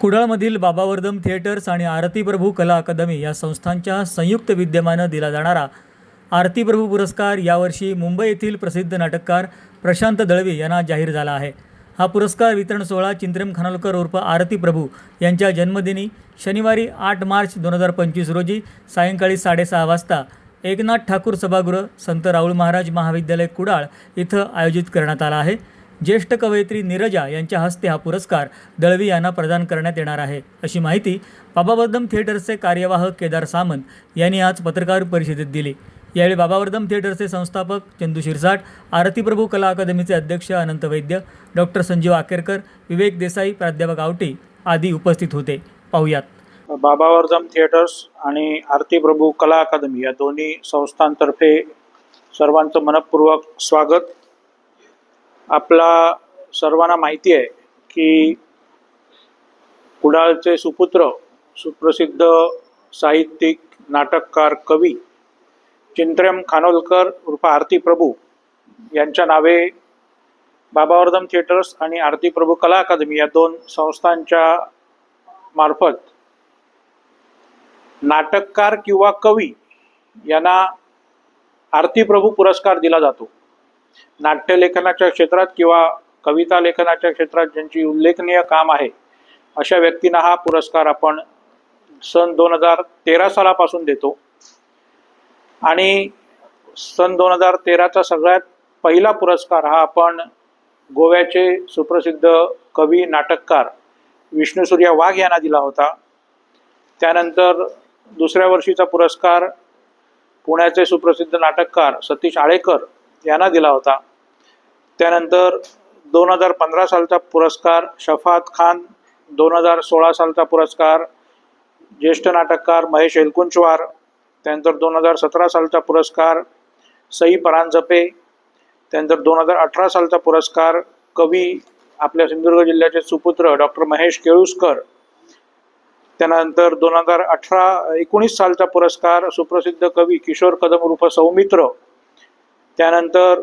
कुडाळमधील बाबावर्दम theatres आणि आरती प्रभू कला अकादमी या संस्थांच्या संयुक्त विद्यमानं दिला जाणारा आरती प्रभू पुरस्कार यावर्षी मुंबई येथील प्रसिद्ध नाटककार प्रशांत दळवी यांना जाहीर झाला आहे. हा पुरस्कार वितरण सोहळा चिंत्रम खानोलकर उर्फ आरती प्रभू यांच्या जन्मदिनी शनिवारी आठ मार्च दोन हजार पंचवीस रोजी सायंकाळी साडेसहा वाजता एकनाथ ठाकूर सभागृह संत राऊळ महाराज महाविद्यालय कुडाळ इथं आयोजित करण्यात आला आहे. ज्येष्ठ कवयित्री नीरजा यांच्या हस्ते हा पुरस्कार दळवी यांना प्रदान करण्यात येणार आहे. अशी माहिती बाबावर्धम थिएटर्सचे कार्यवाह केदार सामंत यांनी आज पत्रकार परिषदेत दिली. यावेळी बाबावर्धम थिएटर्सचे संस्थापक चंदू शिरसाट आरती प्रभू कला अकादमीचे अध्यक्ष अनंत वैद्य डॉक्टर संजीव आकेरकर विवेक देसाई प्राध्यापक आवटी आदी उपस्थित होते. पाहुयात. बाबावर्धम थिएटर्स आणि आरती प्रभू कला अकादमी या दोन्ही संस्थांतर्फे सर्वांचं मनपूर्वक स्वागत. आपला सर्वांना माहिती आहे की कुडाळचे सुपुत्र सुप्रसिद्ध साहित्यिक नाटककार कवी चिंत्रम खानोलकर उर्फ आरती प्रभू यांच्या नावे बाबावर्धम थिएटर्स आणि आरती प्रभू कला अकादमी या दोन संस्थांच्या मार्फत नाटककार किंवा कवी यांना आरती प्रभू पुरस्कार दिला जातो. नाट्यलेखनाच्या क्षेत्रात किंवा कविता लेखनाच्या क्षेत्रात ज्यांची उल्लेखनीय काम आहे अशा व्यक्तींना हा पुरस्कार आपण सन दोन हजार तेरा सालापासून देतो. आणि सन दोन हजार तेराचा सगळ्यात पहिला पुरस्कार हा आपण गोव्याचे सुप्रसिद्ध कवी नाटककार विष्णुसूर्या वाघ यांना दिला होता. त्यानंतर दुसऱ्या वर्षीचा पुरस्कार पुण्याचे सुप्रसिद्ध नाटककार सतीश आळेकर यांना दिला होता. त्यानंतर दोन हजार पंधरा सालचा पुरस्कार शफात खान दोन हजार सोळा सालचा पुरस्कार ज्येष्ठ नाटककार महेश एलकुंचवार त्यानंतर दोन हजार सतरा सालचा पुरस्कार सई परांजपे त्यानंतर दोन हजार अठरा सालचा पुरस्कार कवी आपल्या सिंधुदुर्ग जिल्ह्याचे सुपुत्र डॉक्टर महेश केळुसकर त्यानंतर दोन हजार अठरा एकोणीस सालचा पुरस्कार सुप्रसिद्ध कवी किशोर कदम रूप सौमित्र त्यानंतर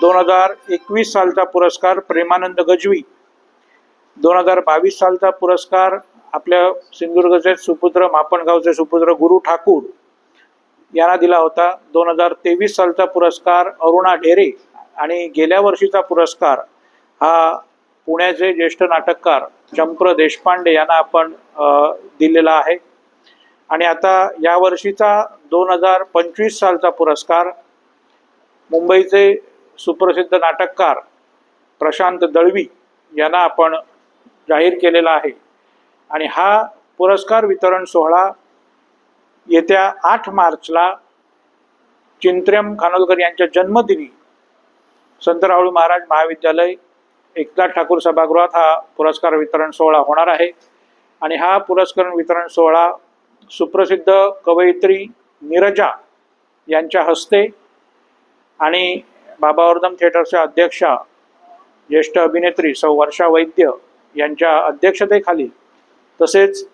दोन हजार एकवीस सालचा पुरस्कार प्रेमानंद गजवी दोन हजार बावीस सालचा पुरस्कार आपल्या सिंधुदुर्गचे सुपुत्र मापणगावचे सुपुत्र गुरु ठाकूर यांना दिला होता. दोन हजार तेवीस सालचा पुरस्कार अरुणा ढेरे आणि गेल्या वर्षीचा पुरस्कार हा पुण्याचे ज्येष्ठ नाटककार चंप्र देशपांडे यांना आपण दिलेला आहे. आणि आता या वर्षीचा दोन हजार पंचवीस सालचा पुरस्कार मुंबईचे सुप्रसिद्ध नाटककार प्रशांत दळवी यांना आपण जाहीर केलेला आहे. आणि हा पुरस्कार वितरण सोहळा येत्या आठ मार्चला चिंत्र्यम खानोलकर यांच्या जन्मदिनी संत राहुल महाराज महाविद्यालय एकनाथ ठाकूर सभागृहात हा पुरस्कार वितरण सोहळा होणार आहे. आणि हा पुरस्कार वितरण सोहळा सुप्रसिद्ध कवयित्री नीरजा यांच्या हस्ते आणि बाबावर्धम थिएटरचे अध्यक्षा ज्येष्ठ अभिनेत्री सौ वर्षा वैद्य यांच्या अध्यक्षतेखाली तसेच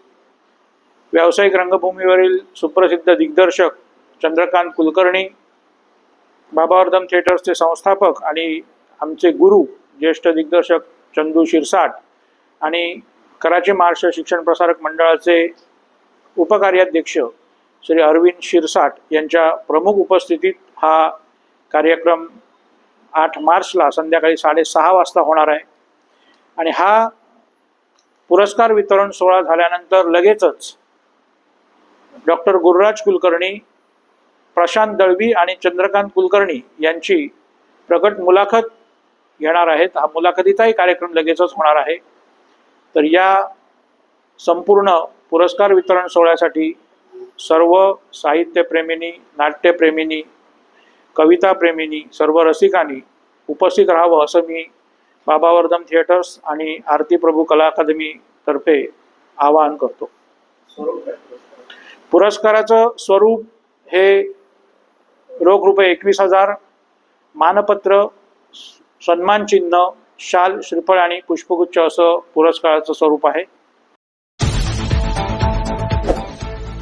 व्यावसायिक रंगभूमीवरील सुप्रसिद्ध दिग्दर्शक चंद्रकांत कुलकर्णी बाबावर्धम थिएटर्सचे संस्थापक आणि आमचे गुरु ज्येष्ठ दिग्दर्शक चंदू शिरसाट आणि कराची महाराष्ट्र शिक्षण प्रसारक मंडळाचे उपकार्याध्यक्ष श्री अरविंद शिरसाट यांच्या प्रमुख उपस्थितीत हा कार्यक्रम आठ मार्चला संध्याकाळी साडेसहा वाजता होणार आहे. आणि हा पुरस्कार वितरण सोहळा झाल्यानंतर लगेचच डॉक्टर गुरुराज कुलकर्णी प्रशांत दळवी आणि चंद्रकांत कुलकर्णी यांची प्रकट मुलाखत घेणार आहेत. हा मुलाखतीचाही कार्यक्रम लगेचच होणार आहे. तर या संपूर्ण पुरस्कार वितरण सोहळ्यासाठी सर्व साहित्यप्रेमींनी नाट्यप्रेमींनी कविताप्रेमींनी सर्व रसिकांनी उपस्थित राहावं असं मी बाबावर्धम थिएटर्स आणि आरती प्रभू कला अकादमीतर्फे आवाहन करतो. पुरस्काराचं स्वरूप हे रोख रुपये एकवीस हजार मानपत्र सन्मानचिन्ह शाल श्रीफळ आणि पुष्पगुच्छ असं पुरस्काराचं स्वरूप आहे.